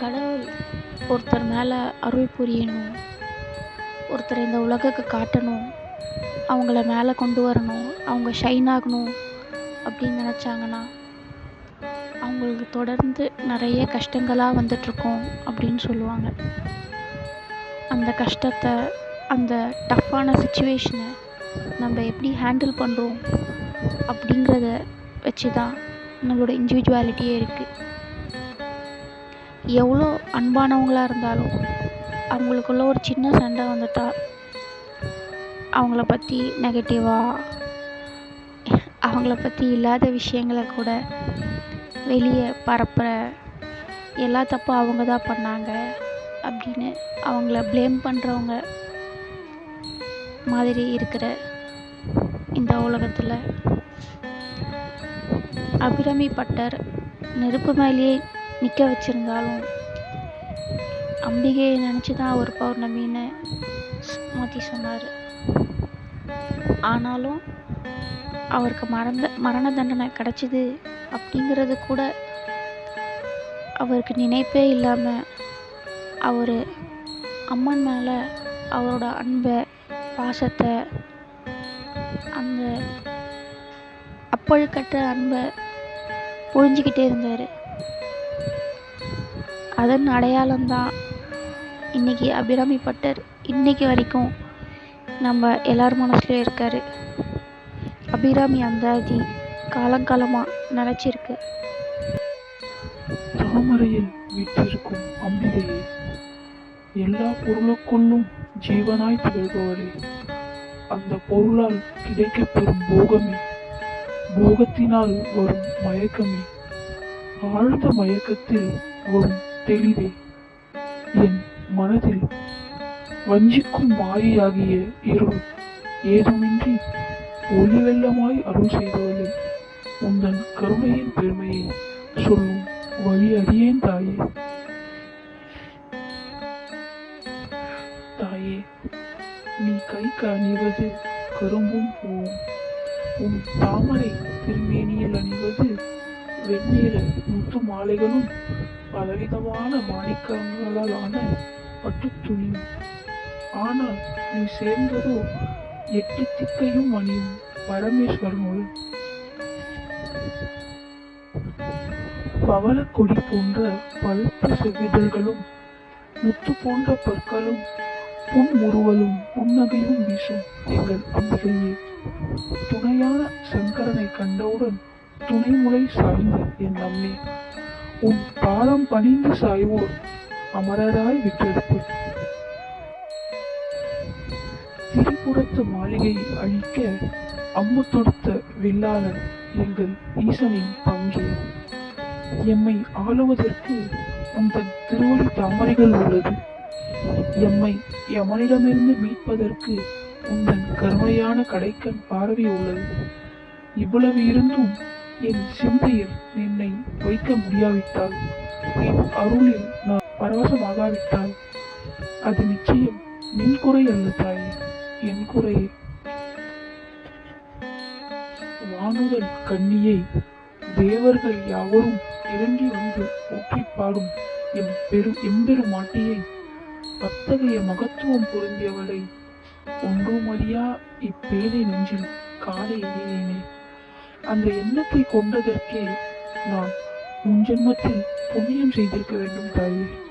கடவுள் ஒருத்தர் மேலே அருள் புரியணும் ஒருத்தர் இந்த உலகுக்கு காட்டணும் அவங்கள மேலே கொண்டு வரணும் அவங்க ஷைன் ஆகணும் அப்படின்னு நினச்சாங்கன்னா அவங்களுக்கு தொடர்ந்து நிறைய கஷ்டங்களாக வந்துட்ருக்கோம் அப்படின்னு சொல்லுவாங்க. அந்த கஷ்டத்தை அந்த டஃப்பான சுச்சுவேஷனை நம்ம எப்படி ஹேண்டில் பண்ணுறோம் அப்படிங்கிறத வச்சு தான் நம்மளோட இண்டிவிஜுவாலிட்டியே இருக்குது எவ்வளோ அன்பானவங்களாக இருந்தாலும் அவங்களுக்குள்ள ஒரு சின்ன சண்டை வந்துட்டால் அவங்கள பற்றி நெகட்டிவாக அவங்கள பற்றி இல்லாத விஷயங்களை கூட வெளியே பரப்புகிற எல்லா தப்பும் அவங்க தான் பண்ணாங்க அப்படின்னு அவங்கள ப்ளேம் பண்ணுறவங்க மாதிரி இருக்கிற இந்த உலகத்தில் அபிராமி பட்டர் நெருப்பு மேலேயே நிற்க வச்சுருந்தாலும் அம்பிகையை நினச்சி தான் அவர் பௌர்ணமின்னு மாற்றி சொன்னார். ஆனாலும் அவருக்கு மறந்த மரண தண்டனை கிடச்சிது அப்படிங்கிறது கூட அவருக்கு நினைப்பே இல்லாமல் அவர் அம்மன் மேலே அவரோட அன்பை பாசத்தை அந்த அப்பழுக்கற்ற அன்பை புரிஞ்சிக்கிட்டே இருந்தார். அதன் அடையாளம்தான். இன்றைக்கி அபிராமி பட்டர் இன்றைக்கி வரைக்கும் நம்ம எல்லார் மனசுலையும் இருக்கார். அபிராமி அந்தாதி காலங்காலமாக நினச்சிருக்கு. தாமரையில் வீற்றிருக்கும் அம்பிகையே எல்லா பொருளுக்குள்ளும் ஜீவனாய் திகழ்பவரே அந்த பொருளால் கிடைக்கப்பெறும் போகமே போகத்தினால் வரும் மயக்கமே ஆழ்ந்த மயக்கத்தில் வரும் தெளிவே என் மனதில் வஞ்சிக்கும் மாயையாகிய இருள் ஏதுமின்றி ஒளி வெள்ளமாய் அருள் செய்தவளே உந்தன் கருணையின் பெருமையை சொல்லும் வழி அறியேன் தாயே. தாயே நீ கைக்கு அணிவது கரும்பும் பூவும் உன் தாமரை திருமேனியில் அணிவது வெண்ணிற முத்து மாலைகளும் பலவிதமான மாணிக்கங்களாலான பட்டு துணி ஆனால் நீ சேர்ந்ததோ எட்டு திக்கையும் அணியும் பரமேஸ்வரனோடு. பவளக்கொடி போன்ற பழுத்த செவிதழ்களும் முத்து போன்ற பற்களும் புன்முறுவலும் புன்னகையும் வீசும் எங்கள் அம்பிகையே. துணையான சங்கரனை கண்டவுடன் துணைமுறை சாய்ந்த என் அம்மே. உன் பாதம் பணிந்து சாய்வோர் அமரராய் விற்றெடுப்பு திரிபுரத்து மாளிகையை அழிக்க அம்பு தொடுத்த வில்லாளன் எங்கள் ஈசனின் பங்கே. எம்மை ஆளுவதற்கு அந்த திருவடி தாமரைகள் உள்ளது. எம்மை எமனிடமிருந்து மீட்பதற்கு உந்தன் கருமையான கடைக்கன் பார்வை உள்ளது. இவ்வளவு இருந்தும் என் சிந்தையில் என்னை வைக்க முடியாவிட்டால் என் அருளில் நான் பரவசமாகாவிட்டால் அது நிச்சயம் நின் குறை அல்ல தாயே என் குறையே வானுதல் கண்ணியை தேவர்கள் யாவரும் இறங்கி வந்து போற்றி பாடும் எம் பெரு எம்பெருமாட்டியை அத்தகைய மகத்துவம் பொருந்தியவளை ஒன்றும் அறியா இப்பேதை நெஞ்சில் காலை எண்ணினேனே அந்த எண்ணத்தை கொண்டதற்கே நான் உன் ஜென்மத்தில் புண்ணியம் செய்திருக்க வேண்டும் தாயே.